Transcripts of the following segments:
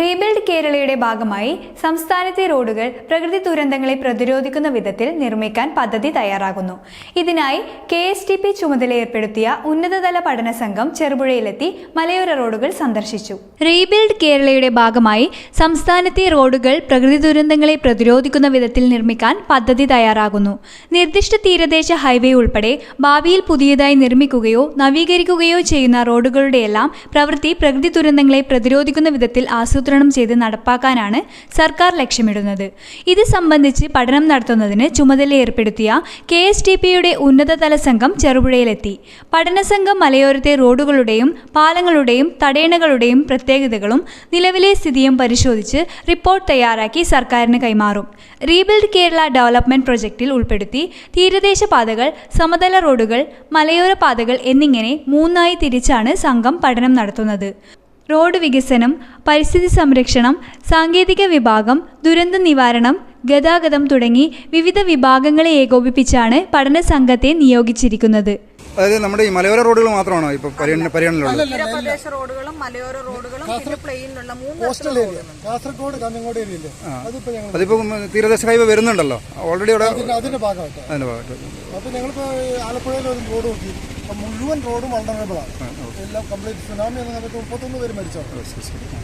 Rebuild കേരളയുടെ ഭാഗമായി സംസ്ഥാനത്തെ റോഡുകൾ പ്രകൃതി ദുരന്തങ്ങളെ പ്രതിരോധിക്കുന്ന വിധത്തിൽ നിർമ്മിക്കാൻ പദ്ധതി തയ്യാറാകുന്നു. ഇതിനായി കെ എസ് ടി പി ചുമതല ഏർപ്പെടുത്തിയ ഉന്നതതല പഠന സംഘം ചെറുപുഴയിലെത്തി മലയോര റോഡുകൾ സന്ദർശിച്ചു. റീബിൽഡ് കേരളയുടെ ഭാഗമായി സംസ്ഥാനത്തെ റോഡുകൾ പ്രകൃതി ദുരന്തങ്ങളെ പ്രതിരോധിക്കുന്ന വിധത്തിൽ നിർമ്മിക്കാൻ പദ്ധതി തയ്യാറാകുന്നു. നിർദ്ദിഷ്ട തീരദേശ ഹൈവേ ഉൾപ്പെടെ ഭാവിയിൽ പുതിയതായി നിർമ്മിക്കുകയോ നവീകരിക്കുകയോ ചെയ്യുന്ന റോഡുകളുടെയെല്ലാം പ്രവൃത്തി പ്രകൃതി ദുരന്തങ്ങളെ പ്രതിരോധിക്കുന്ന വിധത്തിൽ ആസൂത്രണം ചെയ്ത് നടപ്പാക്കാനാണ് സർക്കാർ ലക്ഷ്യമിടുന്നത്. ഇത് സംബന്ധിച്ച് പഠനം നടത്തുന്നതിന് ചുമതല ഏർപ്പെടുത്തിയ കെ എസ് ടി പിയുടെ ഉന്നതതല സംഘം ചെറുപുഴയിലെത്തി. പഠന സംഘം മലയോരത്തെ റോഡുകളുടെയും പാലങ്ങളുടെയും തടയണകളുടെയും പ്രത്യേകതകളും നിലവിലെ സ്ഥിതിയും പരിശോധിച്ച് റിപ്പോർട്ട് തയ്യാറാക്കി സർക്കാരിന് കൈമാറും. റീബിൽഡ് കേരള ഡെവലപ്മെന്റ് പ്രൊജക്റ്റിൽ ഉൾപ്പെടുത്തി തീരദേശ പാതകൾ സമതല റോഡുകൾ മലയോര പാതകൾ എന്നിങ്ങനെ മൂന്നായി തിരിച്ചാണ് സംഘം പഠനം നടത്തുന്നത്. റോഡ് വികസനം പരിസ്ഥിതി സംരക്ഷണം സാങ്കേതിക വിഭാഗം ദുരന്ത നിവാരണം ഗതാഗതം തുടങ്ങി വിവിധ വിഭാഗങ്ങളെ ഏകോപിപ്പിച്ചാണ് പഠന സംഘത്തെ നിയോഗിച്ചിരിക്കുന്നത്. അതായത് നമ്മുടെ ഈ മലയോര റോഡുകൾ മാത്രമാണോ ഇപ്പൊ പരിഗണന പരിഗണനയിലുള്ളത് തീരപ്രദേശ റോഡുകളും മലയോര റോഡുകളും കാസർഗോഡ് കാഞ്ഞങ്ങോട് അതിപ്പോ ഞങ്ങൾ അതിപ്പോ തീരദേശ ഹൈവേ വരുന്നുണ്ടല്ലോ. ഓൾറെഡി അവിടെ അതിന്റെ അതിന്റെ ഭാഗമായിട്ട്. അതിന്റെ ഭാഗമായിട്ട്. അപ്പൊ ഞങ്ങളിപ്പോ ആലപ്പുഴയിൽ ഒരു റോഡ് നോക്കി. അപ്പൊ മുഴുവൻ റോഡും വൾണറബിൾ ആണ് എല്ലാം കംപ്ലീറ്റ് സുനാമി എന്ന സമയത്ത് മുപ്പത്തൊന്ന് പേര് മരിച്ചു.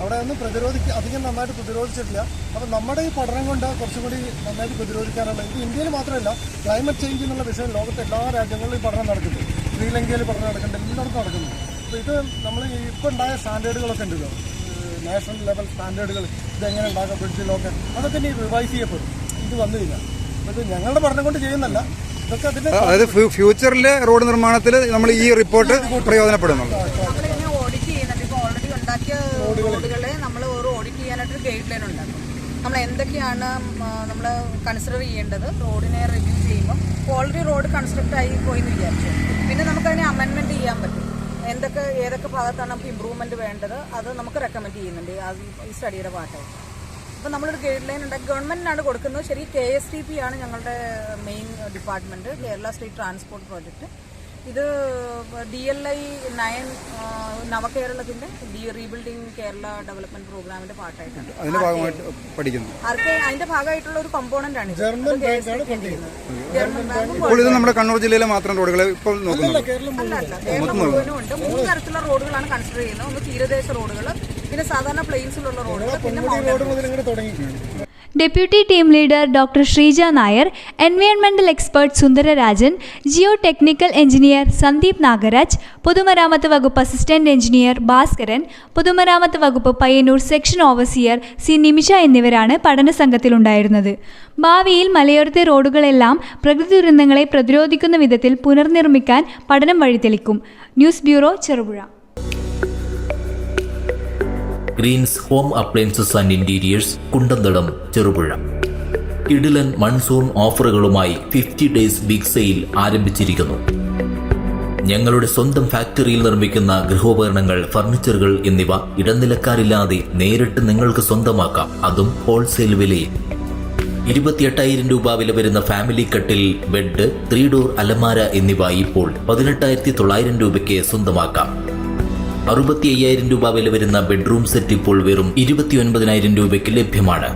അവിടെ ഒന്നും പ്രതിരോധിക്ക അധികം നന്നായിട്ട് പ്രതിരോധിച്ചിട്ടില്ല. അപ്പൊ നമ്മുടെ ഈ പഠനം കൊണ്ട് കുറച്ചും കൂടി നന്നായിട്ട് പ്രതിരോധിക്കാനുള്ള ഇത് ഇന്ത്യയിൽ മാത്രമല്ല ക്ലൈമറ്റ് ചേഞ്ച് എന്നുള്ള വിഷയം ലോകത്തെ എല്ലാ രാജ്യങ്ങളിലും ഈ പഠനം നടക്കുന്നുണ്ട്. ശ്രീലങ്കയിൽ പഠനം നടക്കുന്നുണ്ട് എല്ലായിടത്തും നടക്കുന്നു അപ്പോൾ ഇത് നമ്മൾ ഇപ്പൊ ഉണ്ടായ സ്റ്റാൻഡേർഡുകളൊക്കെ ഉണ്ടല്ലോ. നാഷണൽ ലെവൽ സ്റ്റാൻഡേർഡുകൾ ഇതെങ്ങനെ ഉണ്ടാക്കാം ബ്രിഡ്ജിലൊക്കെ അതൊക്കെ ഇനി റിവൈസ് ചെയ്യപ്പെടും. ഇത് വന്നില്ല. ഇത് ഞങ്ങളുടെ പഠനം കൊണ്ട് ചെയ്യുന്നല്ല അതായത് ഫ്യൂ- ഫ്യൂച്ചറിലെ റോഡ് നിർമ്മാണത്തിൽ നമ്മൾ ഈ റിപ്പോർട്ട് പ്രയോജനപ്പെടുന്നുള്ളൂ. ഓഡിറ്റ് ചെയ്യുന്നുണ്ട്. ഇപ്പോൾ ഓൾറെഡി ഉണ്ടാക്കിയ റോഡുകളെ നമ്മൾ ഒരു ഓഡിറ്റ് ചെയ്യാനായിട്ടൊരു ഗൈഡ് ലൈൻ ഉണ്ടാക്കും. നമ്മൾ എന്തൊക്കെയാണ് നമ്മൾ കൺസിഡർ ചെയ്യേണ്ടത്? റോഡിനെ റിവ്യൂ ചെയ്യുമ്പോൾ ഓൾറെഡി റോഡ് കൺസ്ട്രക്റ്റ് ആയി പോയി എന്ന് വിചാരിച്ചു. പിന്നെ നമുക്കതിനെ അമെൻമെന്റ് ചെയ്യാൻ പറ്റും. എന്തൊക്കെ ഏതൊക്കെ ഭാഗത്താണ് നമുക്ക് ഇമ്പ്രൂവ്മെന്റ് വേണ്ടത്? അത് നമുക്ക് റെക്കമെൻഡ് ചെയ്യുന്നുണ്ട് ഈ സ്റ്റഡിയുടെ പാർട്ടായിട്ട് അപ്പോൾ നമ്മളൊരു ഗൈഡ് ലൈൻ ഉണ്ടാക്കി ഗവൺമെന്റിനാണ് കൊടുക്കുന്നത്. ശരി കെ എസ് ടി പി ആണ് ഞങ്ങളുടെ main department Kerala state transport project ഇത് ഡി എൽ ഐ നയൻ നവകേരളത്തിന്റെ ഡി റീബിൽഡിംഗ് കേരള ഡെവലപ്മെന്റ് പ്രോഗ്രാമിന്റെ പാർട്ടായിട്ടുണ്ട് അതിന്റെ ഭാഗമായിട്ട് പഠിക്കുന്നു. ആർക്ക് അതിന്റെ ഭാഗമായിട്ടുള്ള ഒരു കമ്പോണന്റ് ആണ് ജർമ്മൻ നമ്മുടെ കണ്ണൂർ ജില്ലയിലെ മാത്രം റോഡുകൾ ഇപ്പോൾ അല്ല കേരളം മുഴുവനും ഉണ്ട്. മൂന്ന് തരത്തിലുള്ള റോഡുകളാണ് കൺസിഡർ ചെയ്യുന്നത്. ഒന്ന് തീരദേശ റോഡുകൾ പിന്നെ സാധാരണ പ്ലെയിൻസിലുള്ള റോഡുകൾ പിന്നെ മൗണ്ടൻ റോഡ് മുതൽ ഇങ്ങനെ തുടങ്ങി. Deputy team leader doctor Sreeja Nair എൻവയോൺമെന്റൽ expert Sundararajan geo technical engineer Sandeep Nagaraj പൊതുമരാമത്ത് വകുപ്പ് അസിസ്റ്റന്റ് എഞ്ചിനീയർ ഭാസ്കരൻ പൊതുമരാമത്ത് വകുപ്പ് Payyannur section overseer C Nimisha എന്നിവരാണ് പഠന സംഘത്തിലുണ്ടായിരുന്നത് ഭാവിയിൽ മലയോരത്തെ റോഡുകളെല്ലാം പ്രകൃതി ദുരന്തങ്ങളെ പ്രതിരോധിക്കുന്ന വിധത്തിൽ പുനർനിർമ്മിക്കാൻ പഠനം വഴിതെളിക്കും news bureau Cherupuzha. Greens Home Appliances and Interiors Kundanthadam Cherupuzha. ഇഡിലൻ monsoon ഓഫറുകളുമായി ഫിഫ്റ്റി ഡേയ്സ് ബിഗ് സെയിൽ ആരംഭിച്ചിരിക്കുന്നു. ഞങ്ങളുടെ സ്വന്തം ഫാക്ടറിയിൽ നിർമ്മിക്കുന്ന ഗൃഹോപകരണങ്ങൾ ഫർണിച്ചറുകൾ എന്നിവ ഇടനിലക്കാരില്ലാതെ നേരിട്ട് നിങ്ങൾക്ക് സ്വന്തമാക്കാം. അതും ഹോൾസെയിൽ വിലയിൽ. ഇരുപത്തിയെട്ടായിരം രൂപ വില വരുന്ന ഫാമിലി കട്ടിൽ ബെഡ് ത്രീ ഡോർ അലമാര എന്നിവ ഇപ്പോൾ പതിനെട്ടായിരത്തി തൊള്ളായിരം രൂപയ്ക്ക് സ്വന്തമാക്കാം. അറുപത്തി അയ്യായിരം രൂപ വില വരുന്ന ബെഡ്റൂം സെറ്റ് ഇപ്പോൾ വെറും ഇരുപത്തി ഒൻപതിനായിരം രൂപയ്ക്ക് ലഭ്യമാണ്.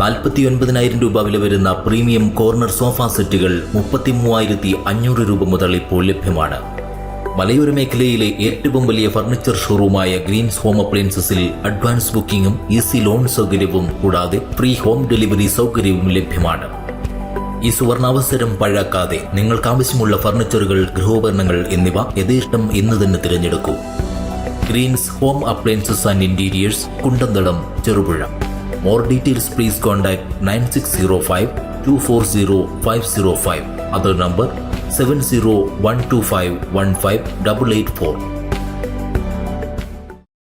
നാൽപ്പത്തി ഒൻപതിനായിരം രൂപ വില വരുന്ന പ്രീമിയം കോർണർ സോഫ സെറ്റുകൾ മുപ്പത്തി മൂവായിരത്തി അഞ്ഞൂറ് രൂപ മുതൽ ഇപ്പോൾ ലഭ്യമാണ്. മലയോര മേഖലയിലെ ഏറ്റവും വലിയ ഫർണിച്ചർ ഷോറൂമായ ഗ്രീൻസ് ഹോം അപ്ലയൻസസിൽ അഡ്വാൻസ് ബുക്കിംഗും ഈസി ലോൺ സൗകര്യവും കൂടാതെ ഫ്രീ ഹോം ഡെലിവറി സൗകര്യവും ലഭ്യമാണ്. ഈ സുവർണാവസരം പഴാക്കാതെ നിങ്ങൾക്ക് ആവശ്യമുള്ള ഫർണിച്ചറുകൾ ഗൃഹോപകരണങ്ങൾ എന്നിവ യഥേഷ്ടം ഇന്ന് തന്നെ തിരഞ്ഞെടുക്കൂ. Greens Home Appliances and Interiors Kundanthalam Cherupuzha more details please contact nine six zero five two four zero five zero five other number seven zero one two five one five double eight four